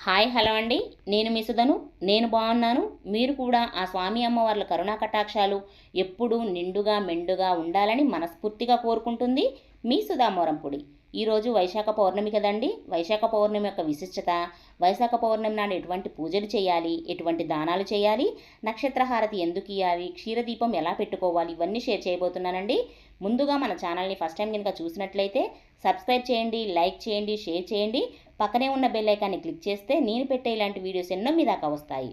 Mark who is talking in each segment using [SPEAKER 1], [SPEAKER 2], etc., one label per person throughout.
[SPEAKER 1] Hi hello అండి. నేను మిసుదను నేను బాగున్నాను. మీరు కూడా ఆ స్వామి అమ్మవార్ల కరుణా కటాక్షాలు ఎప్పుడూ నిండుగా మెండుగా ఉండాలని మనస్ఫూర్తిగా కోరుకుంటుంది మీ సుధామోరంపుడి ఈరోజు వైశాఖ పౌర్ణమి కదండి? వైశాఖ పౌర్ణమి యొక్క విశిష్టత వైశాఖ పౌర్ణమి నాడు ఎటువంటి పూజలు చేయాలి? ఎటువంటి దానాలు చేయాలి? నక్షత్రహారతి ఎందుకు ఇవ్వాలి క్షీరదీపం ఎలా పెట్టుకోవాలి? ఇవన్నీ షేర్ చేయబోతున్నానండి. ముందుగా మన ఛానల్ని ఫస్ట్ టైం కనుక చూసినట్లయితే సబ్స్క్రైబ్ చేయండి లైక్ చేయండి షేర్ చేయండి. పక్కనే ఉన్న బెల్ ఐకాన్ని క్లిక్ చేస్తే నేను పెట్టే ఇలాంటి వీడియోస్ ఎన్నో మీ దాకా వస్తాయి.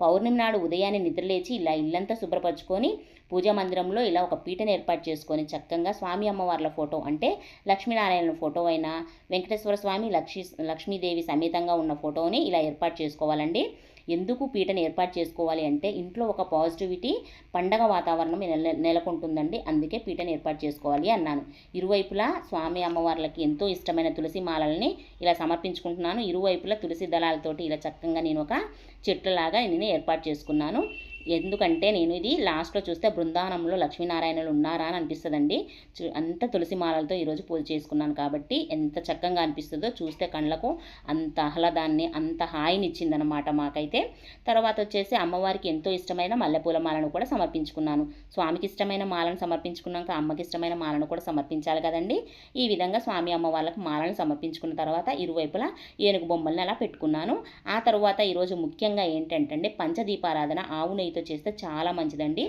[SPEAKER 1] పౌర్ణమి నాడు ఉదయాన్నే నిద్రలేచి ఇలా ఇల్లంతా శుభ్రపరచుకొని పూజా మందిరంలో ఇలా ఒక పీటను ఏర్పాటు చేసుకొని చక్కగా స్వామి అమ్మవార్ల ఫోటో అంటే లక్ష్మీనారాయణ ఫోటో అయినా వెంకటేశ్వర స్వామి లక్ష్మీ లక్ష్మీదేవి సమేతంగా ఉన్న ఫోటోని ఇలా ఏర్పాటు చేసుకోవాలండి. ఎందుకు పీటను ఏర్పాటు చేసుకోవాలి అంటే ఇంట్లో ఒక పాజిటివిటీ పండగ వాతావరణం నెల నెలకొంటుందండి. అందుకే పీటను ఏర్పాటు చేసుకోవాలి అన్నాను. ఇరువైపులా స్వామి అమ్మవార్లకి ఎంతో ఇష్టమైన తులసి మాలల్ని ఇలా సమర్పించుకుంటున్నాను. ఇరువైపులా తులసి దళాలతోటి ఇలా చక్కగా నేను ఒక చెట్లలాగా నేను ఏర్పాటు చేసుకున్నాను. ఎందుకంటే నేను ఇది లాస్ట్లో చూస్తే బృందావనంలో లక్ష్మీనారాయణలు ఉన్నారా అని అనిపిస్తుందండి. అంత తులసి మాలలతో ఈరోజు పూజ చేసుకున్నాను కాబట్టి ఎంత చక్కగా అనిపిస్తుందో చూస్తే కళ్ళకు అంత ఆహ్లాదాన్ని అంత హాయిని ఇచ్చిందనమాట మాకైతే. తర్వాత వచ్చేసి అమ్మవారికి ఎంతో ఇష్టమైన మల్లెపూల మాలను కూడా సమర్పించుకున్నాను. స్వామికి ఇష్టమైన మాలను సమర్పించుకున్నాక అమ్మకి ఇష్టమైన మాలను కూడా సమర్పించాలి కదండి. ఈ విధంగా స్వామి అమ్మ వాళ్ళకు మాలను సమర్పించుకున్న తర్వాత ఇరువైపులా ఏనుగు బొమ్మల్ని అలా పెట్టుకున్నాను. ఆ తర్వాత ఈరోజు ముఖ్యంగా ఏంటంటే పంచదీపారాధన ఆవు నెయ్యి నెయ్యితో చేస్తే చాలా మంచిదండి.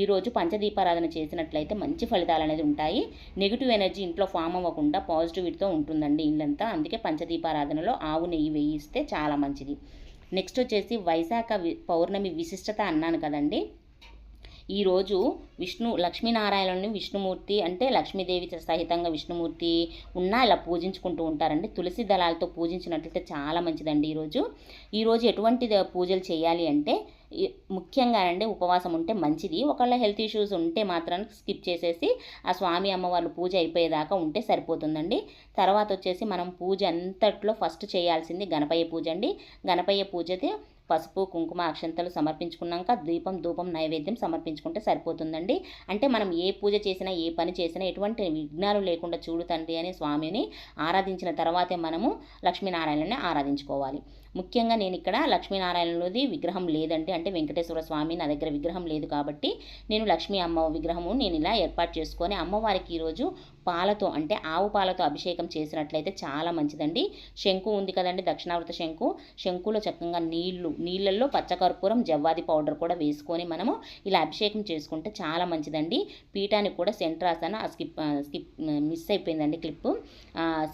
[SPEAKER 1] ఈరోజు పంచదీపారాధన చేసినట్లయితే మంచి ఫలితాలు అనేది ఉంటాయి. నెగిటివ్ ఎనర్జీ ఇంట్లో ఫామ్ అవ్వకుండా పాజిటివిటీతో ఉంటుందండి ఇల్లంతా. అందుకే పంచదీపారాధనలో ఆవు నెయ్యి వేయిస్తే చాలా మంచిది. నెక్స్ట్ వచ్చేసి వైశాఖ పౌర్ణమి విశిష్టత అన్నాను కదండి. ఈరోజు విష్ణు లక్ష్మీనారాయణుని విష్ణుమూర్తి అంటే లక్ష్మీదేవి సహితంగా విష్ణుమూర్తి ఉన్నా ఇలా పూజించుకుంటూ ఉంటారండి. తులసి దళాలతో పూజించినట్లయితే చాలా మంచిదండి ఈరోజు. ఈరోజు ఎటువంటి పూజలు చేయాలి అంటే ముఖ్యంగా అండి ఉపవాసం ఉంటే మంచిది. ఒకళ్ళ హెల్త్ ఇష్యూస్ ఉంటే మాత్రం స్కిప్ చేసేసి ఆ స్వామి అమ్మవార్లు పూజ అయిపోయేదాకా ఉంటే సరిపోతుందండి. తర్వాత వచ్చేసి మనం పూజ అంతట్లో ఫస్ట్ చేయాల్సింది గణపయ్య పూజ అండి. గణపయ్య పూజది పసుపు కుంకుమ అక్షంతలు సమర్పించుకున్నాక దీపం ధూపం నైవేద్యం సమర్పించుకుంటే సరిపోతుందండి. అంటే మనం ఏ పూజ చేసినా ఏ పని చేసినా ఎటువంటి విఘ్నాలు లేకుండా చూడు తండ్రి అనే స్వామిని ఆరాధించిన తర్వాతే మనము లక్ష్మీనారాయణని ఆరాధించుకోవాలి. ముఖ్యంగా నేను ఇక్కడ లక్ష్మీనారాయణలోది విగ్రహం లేదండి అంటే వెంకటేశ్వర స్వామి నా దగ్గర విగ్రహం లేదు కాబట్టి నేను లక్ష్మీ అమ్మ విగ్రహము నేను ఇలా ఏర్పాటు చేసుకొని అమ్మవారికి ఈరోజు పాలతో అంటే ఆవు పాలతో అభిషేకం చేసినట్లయితే చాలా మంచిదండి. శంకు ఉంది కదండి దక్షిణావృత శంకు. శంకులో చక్కగా నీళ్ళు నీళ్ళల్లో పచ్చకర్పూరం జవ్వాది పౌడర్ కూడా వేసుకొని మనము ఇలా అభిషేకం చేసుకుంటే చాలా మంచిదండి. పీఠానికి కూడా సెంట్ రాసాన ఆ స్కిప్ స్కిప్ మిస్ అయిపోయిందండి క్లిప్.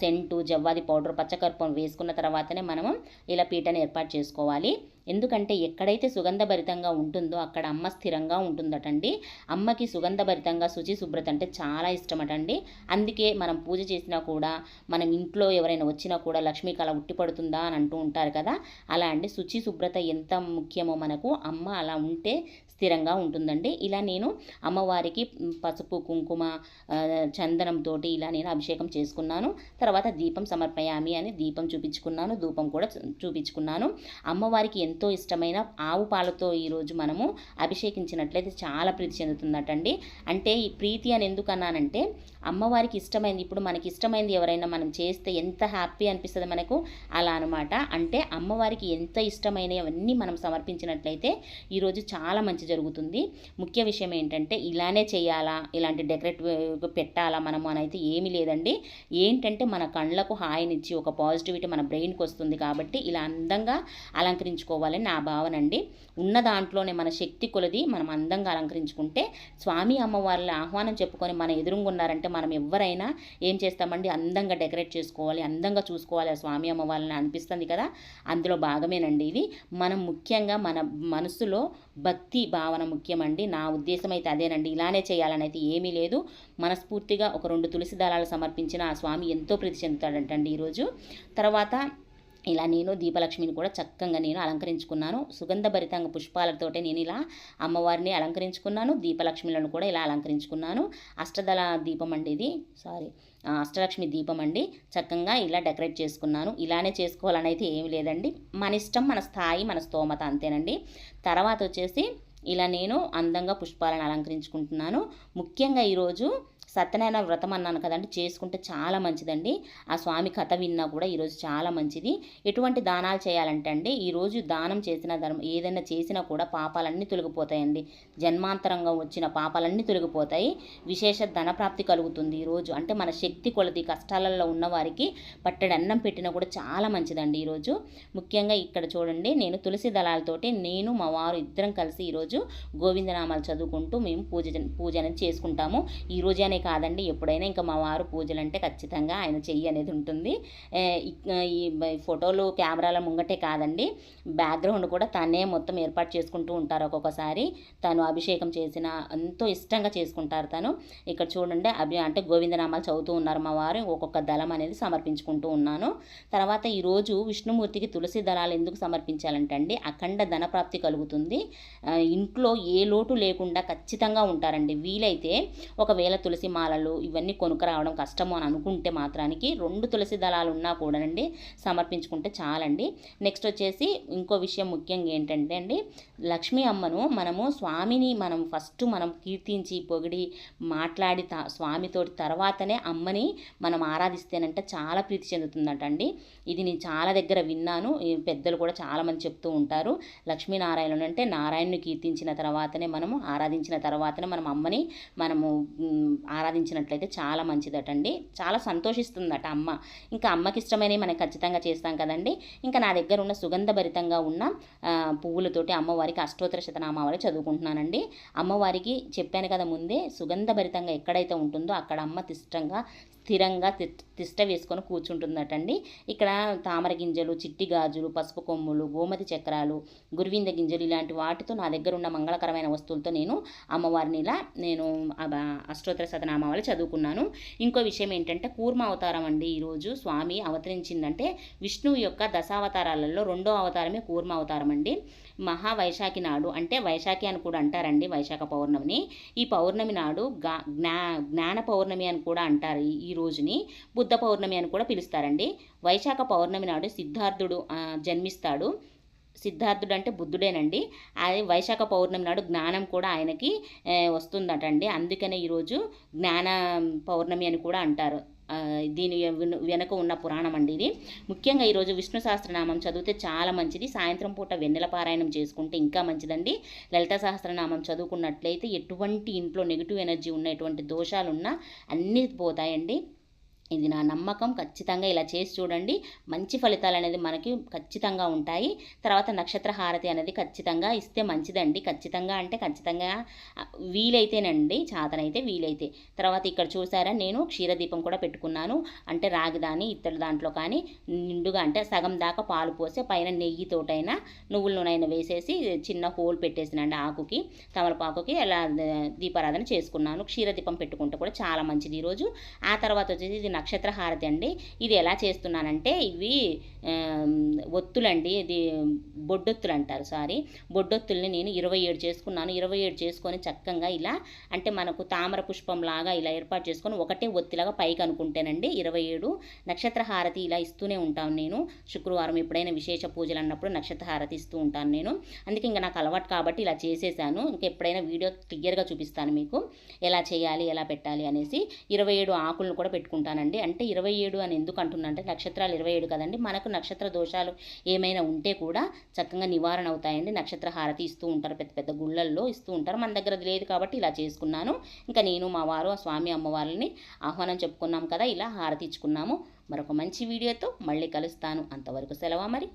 [SPEAKER 1] సెంటు జవ్వాది పౌడర్ పచ్చకర్పూరం వేసుకున్న తర్వాతనే మనము ఇలా పీఠాన్ని ఏర్పాటు చేసుకోవాలి. ఎందుకంటే ఎక్కడైతే సుగంధభరితంగా ఉంటుందో అక్కడ అమ్మ స్థిరంగా ఉంటుందటండి. అమ్మకి సుగంధభరితంగా శుచి శుభ్రత అంటే చాలా ఇష్టమటండి. అందుకే మనం పూజ చేసినా కూడా మనం ఇంట్లో ఎవరైనా వచ్చినా కూడా లక్ష్మీ కళ ఉట్టిపడుతుందా అని అంటూ ఉంటారు కదా. అలా అండి. శుచి శుభ్రత ఎంత ముఖ్యమో మనకు అమ్మ అలా ఉంటే స్థిరంగా ఉంటుందండి. ఇలా నేను అమ్మవారికి పసుపు కుంకుమ చందనంతో ఇలా నేను అభిషేకం చేసుకున్నాను. తర్వాత దీపం సమర్పయామి అని దీపం చూపించుకున్నాను. ధూపం కూడా చూపించుకున్నాను. అమ్మవారికి ఎంతో ఇష్టమైన ఆవు పాలతో ఈరోజు మనము అభిషేకించినట్లయితే చాలా ప్రీతి చెందుతుందటండి అంటే ఈ ప్రీతి అని ఎందుకు అన్నానంటే అమ్మవారికి ఇష్టమైంది ఇప్పుడు మనకి ఇష్టమైంది ఎవరైనా మనం చేస్తే ఎంత హ్యాపీ అనిపిస్తుంది మనకు? అలా అనమాట అంటే అమ్మవారికి ఎంత ఇష్టమైనవన్నీ మనం సమర్పించినట్లయితే ఈరోజు చాలా మంచి జరుగుతుంది. ముఖ్య విషయం ఏంటంటే ఇలానే చేయాలా ఇలాంటి డెకరేట్ పెట్టాలా మనము అనైతే ఏమీ లేదండి. ఏంటంటే మన కళ్ళకు హాయినిచ్చి ఒక పాజిటివిటీ మన బ్రెయిన్కి వస్తుంది కాబట్టి ఇలా అందంగా అలంకరించుకోవాలని నా భావన అండి. ఉన్న దాంట్లోనే మన శక్తి కొలది మనం అందంగా అలంకరించుకుంటే స్వామి అమ్మవారిని ఆహ్వానం చెప్పుకొని మన ఎదురుగున్నారంటే మనం ఎవరైనా ఏం చేస్తామండి? అందంగా డెకరేట్ చేసుకోవాలి అందంగా చూసుకోవాలి. ఆ స్వామి అమ్మ వాళ్ళని అనిపిస్తుంది కదా? అందులో భాగమేనండి ఇది. మనం ముఖ్యంగా మన మనసులో భక్తి భావన ముఖ్యమండి. నా ఉద్దేశం అయితే అదేనండి. ఇలానే చేయాలని అయితే ఏమీ లేదు. మనస్ఫూర్తిగా ఒక రెండు తులసి దళాలు సమర్పించిన ఆ స్వామి ఎంతో ప్రీతి చెందుతాడంటండి ఈరోజు. తర్వాత ఇలా నేను దీపలక్ష్మిని కూడా చక్కగా నేను అలంకరించుకున్నాను. సుగంధభరితంగా పుష్పాలతోటే నేను ఇలా అమ్మవారిని అలంకరించుకున్నాను. దీపలక్ష్మిలను కూడా ఇలా అలంకరించుకున్నాను. అష్టదళ దీపం అండి ఇది. సారీ అష్టలక్ష్మి దీపం అండి. చక్కగా ఇలా డెకరేట్ చేసుకున్నాను. ఇలానే చేసుకోవాలని అయితే ఏమి లేదండి. మన ఇష్టం మన స్థాయి మన స్తోమత అంతేనండి. తర్వాత వచ్చేసి ఇలా నేను అందంగా పుష్పాలను అలంకరించుకుంటున్నాను. ముఖ్యంగా ఈరోజు సత్యనారాయణ వ్రతం అన్నాను కదండి చేసుకుంటే చాలా మంచిదండి. ఆ స్వామి కథ విన్నా కూడా ఈరోజు చాలా మంచిది. ఎటువంటి దానాలు చేయాలంటే అండి ఈరోజు దానం చేసిన ధర్మం ఏదైనా చేసినా కూడా పాపాలన్నీ తొలగిపోతాయండి. జన్మాంతరంగా వచ్చిన పాపాలన్నీ తొలగిపోతాయి. విశేష ధనప్రాప్తి కలుగుతుంది ఈరోజు అంటే మన శక్తి కొలది కష్టాలలో ఉన్న వారికి పట్టడి అన్నం పెట్టినా కూడా చాలా మంచిదండి ఈరోజు ముఖ్యంగా ఇక్కడ చూడండి నేను తులసి దళాలతోటి నేను మా వారు ఇద్దరం కలిసి ఈరోజు గోవిందనామాలు చదువుకుంటూ మేము పూజ పూజ అనేది చేసుకుంటాము. ఈ అనే కాదండి. ఎప్పుడైనా ఇంకా మా వారు పూజలు అంటే ఖచ్చితంగా ఆయన చెయ్యి అనేది ఉంటుంది. ఈ ఫోటోలు కెమెరాల ముంగటే కాదండి. బ్యాక్గ్రౌండ్ కూడా తనే మొత్తం ఏర్పాటు చేసుకుంటూ ఉంటారు ఒక్కొక్కసారి. తను అభిషేకం చేసిన ఎంతో ఇష్టంగా చేసుకుంటారు తను. ఇక్కడ చూడండి అభి అంటే గోవిందనామాలు చదువుతూ ఉన్నారు మా వారు. ఒక్కొక్క దళం అనేది సమర్పించుకుంటూ ఉన్నాను. తర్వాత ఈరోజు విష్ణుమూర్తికి తులసి దళాలు ఎందుకు సమర్పించాలంటే అండి అఖండ ధనప్రాప్తి కలుగుతుంది. ఇంట్లో ఏ లోటు లేకుండా ఖచ్చితంగా ఉంటారండి. వీలైతే ఒకవేళ తులసి మాలలు ఇవన్నీ కొనుక్కరావడం కష్టము అని అనుకుంటే మాత్రానికి రెండు తులసి దళాలు ఉన్నా కూడానండి సమర్పించుకుంటే చాలండి. నెక్స్ట్ వచ్చేసి ఇంకో విషయం ముఖ్యంగా ఏంటంటే అండి లక్ష్మీ అమ్మను మనము స్వామిని మనం ఫస్ట్ మనం కీర్తించి పొగిడి మాట్లాడి స్వామితోటి తర్వాతనే అమ్మని మనం ఆరాధిస్తేనంటే చాలా ప్రీతి చెందుతుందట అండి. ఇది నేను చాలా దగ్గర విన్నాను పెద్దలు కూడా చాలామంది చెప్తూ ఉంటారు. లక్ష్మీనారాయణుడు అంటే నారాయణను కీర్తించిన తర్వాతనే మనము ఆరాధించిన తర్వాతనే మనం అమ్మని మనము ఆరాధించినట్లయితే చాలా మంచిదటండి. చాలా సంతోషిస్తుందట అమ్మ. ఇంకా అమ్మకి ఇష్టమైనవి మనం ఖచ్చితంగా చేస్తాం కదండి. ఇంకా నా దగ్గర ఉన్న సుగంధభరితంగా ఉన్న పువ్వులతోటి అమ్మవారికి అష్టోత్తర శతనామావళి చదువుకుంటున్నానండి. అమ్మవారికి చెప్పాను కదా ముందే సుగంధభరితంగా ఎక్కడైతే ఉంటుందో అక్కడ అమ్మ తిష్టంగా స్థిరంగా తిష్ట వేసుకొని కూర్చుంటుందటండి. ఇక్కడ తామర గింజలు చిట్టి గాజులు పసుపు కొమ్ములు గోమతి చక్రాలు గురువింద గింజలు ఇలాంటి వాటితో నా దగ్గర ఉన్న మంగళకరమైన వస్తువులతో నేను అమ్మవారిని ఇలా నేను అష్టోత్తర శతనామావళి చదువుకున్నాను. ఇంకో విషయం ఏంటంటే కూర్మ అవతారం అండి ఈరోజు స్వామి అవతరించిందంటే విష్ణువు యొక్క దశావతారాలలో రెండో అవతారమే కూర్మ అవతారం అండి. మహావైశాఖి నాడు అంటే వైశాఖి అని కూడా అంటారండి వైశాఖ పౌర్ణమిని. ఈ పౌర్ణమి నాడు జ్ఞా జ్ఞాన పౌర్ణమి అని కూడా అంటారు. ఈ రోజుని బుద్ధ పౌర్ణమి అని కూడా పిలుస్తారండి. వైశాఖ పౌర్ణమి నాడు సిద్ధార్థుడు జన్మిస్తాడు. సిద్ధార్థుడు అంటే బుద్ధుడేనండి. అది వైశాఖ పౌర్ణమి నాడు జ్ఞానం కూడా ఆయనకి వస్తుందటండి. అందుకనే ఈరోజు జ్ఞాన పౌర్ణమి అని కూడా అంటారు. దీని వెనుక ఉన్న పురాణం అండి ఇది. ముఖ్యంగా ఈరోజు విష్ణు సహస్రనామం చదివితే చాలా మంచిది. సాయంత్రం పూట వెన్నెల పారాయణం చేసుకుంటే ఇంకా మంచిదండి. లలిత సహస్రనామం చదువుకున్నట్లయితే ఎటువంటి ఇంట్లో నెగిటివ్ ఎనర్జీ ఉన్న ఎటువంటి దోషాలున్నా అన్నీ పోతాయండి. ఇది నా నమ్మకం. ఖచ్చితంగా ఇలా చేసి చూడండి. మంచి ఫలితాలు అనేది మనకి ఖచ్చితంగా ఉంటాయి. తర్వాత నక్షత్ర హారతి అనేది ఖచ్చితంగా ఇస్తే మంచిదండి. ఖచ్చితంగా అంటే ఖచ్చితంగా వీలైతేనండి. చాతనైతే వీలైతే. తర్వాత ఇక్కడ చూసారా నేను క్షీరదీపం కూడా పెట్టుకున్నాను. అంటే రాగిదాని ఇత్తడి దాంట్లో కానీ నిండుగా అంటే సగం దాకా పాలు పోసి పైన నెయ్యితోటైనా నువ్వుల నూనె వేసేసి చిన్న హోల్ పెట్టేసినండి ఆకుకి తమలపాకుకి. అలా దీపారాధన చేసుకున్నాను. క్షీరదీపం పెట్టుకుంటే కూడా చాలా మంచిది ఈరోజు. ఆ తర్వాత వచ్చేసి ఇది నక్షత్ర హారతి అండి. ఇది ఎలా చేస్తున్నానంటే ఇవి ఒత్తులండి. ఇది బొడ్డొత్తులు అంటారు సారీ. బొడ్డొత్తుల్ని నేను ఇరవై ఏడు చేసుకున్నాను. ఇరవై ఏడు చేసుకొని చక్కగా ఇలా అంటే మనకు తామర పుష్పం లాగా ఇలా ఏర్పాటు చేసుకొని ఒకటే ఒత్తిలాగా పైకి అనుకుంటేనండి ఇరవై ఏడు నక్షత్ర హారతి ఇలా ఇస్తూనే ఉంటాను నేను. శుక్రవారం ఎప్పుడైనా విశేష పూజలు అన్నప్పుడు నక్షత్ర హారతి ఇస్తూ ఉంటాను నేను. అందుకే ఇంకా నాకు అలవాటు కాబట్టి ఇలా చేసేసాను. ఇంకా ఎప్పుడైనా వీడియో క్లియర్గా చూపిస్తాను మీకు. ఎలా చేయాలి ఎలా పెట్టాలి అనేసి ఇరవై ఏడు ఆకులను కూడా పెట్టుకుంటానండి. అంటే ఇరవై ఏడు అని ఎందుకు అంటున్నా అంటే నక్షత్రాలు ఇరవై ఏడు కదండి. మనకు నక్షత్ర దోషాలు ఏమైనా ఉంటే కూడా చక్కగా నివారణ అవుతాయండి. నక్షత్ర హారతి ఇస్తూ ఉంటారు. పెద్ద పెద్ద గుళ్ళల్లో ఇస్తూ ఉంటారు. మన దగ్గర లేదు కాబట్టి ఇలా చేసుకున్నాను. ఇంకా నేను మా వారు ఆ స్వామి అమ్మవారిని ఆహ్వానం చెప్పుకున్నాం కదా ఇలా హారతి ఇచ్చుకున్నాము. మరొక మంచి వీడియోతో మళ్ళీ కలుస్తాను. అంతవరకు సెలవా మరి?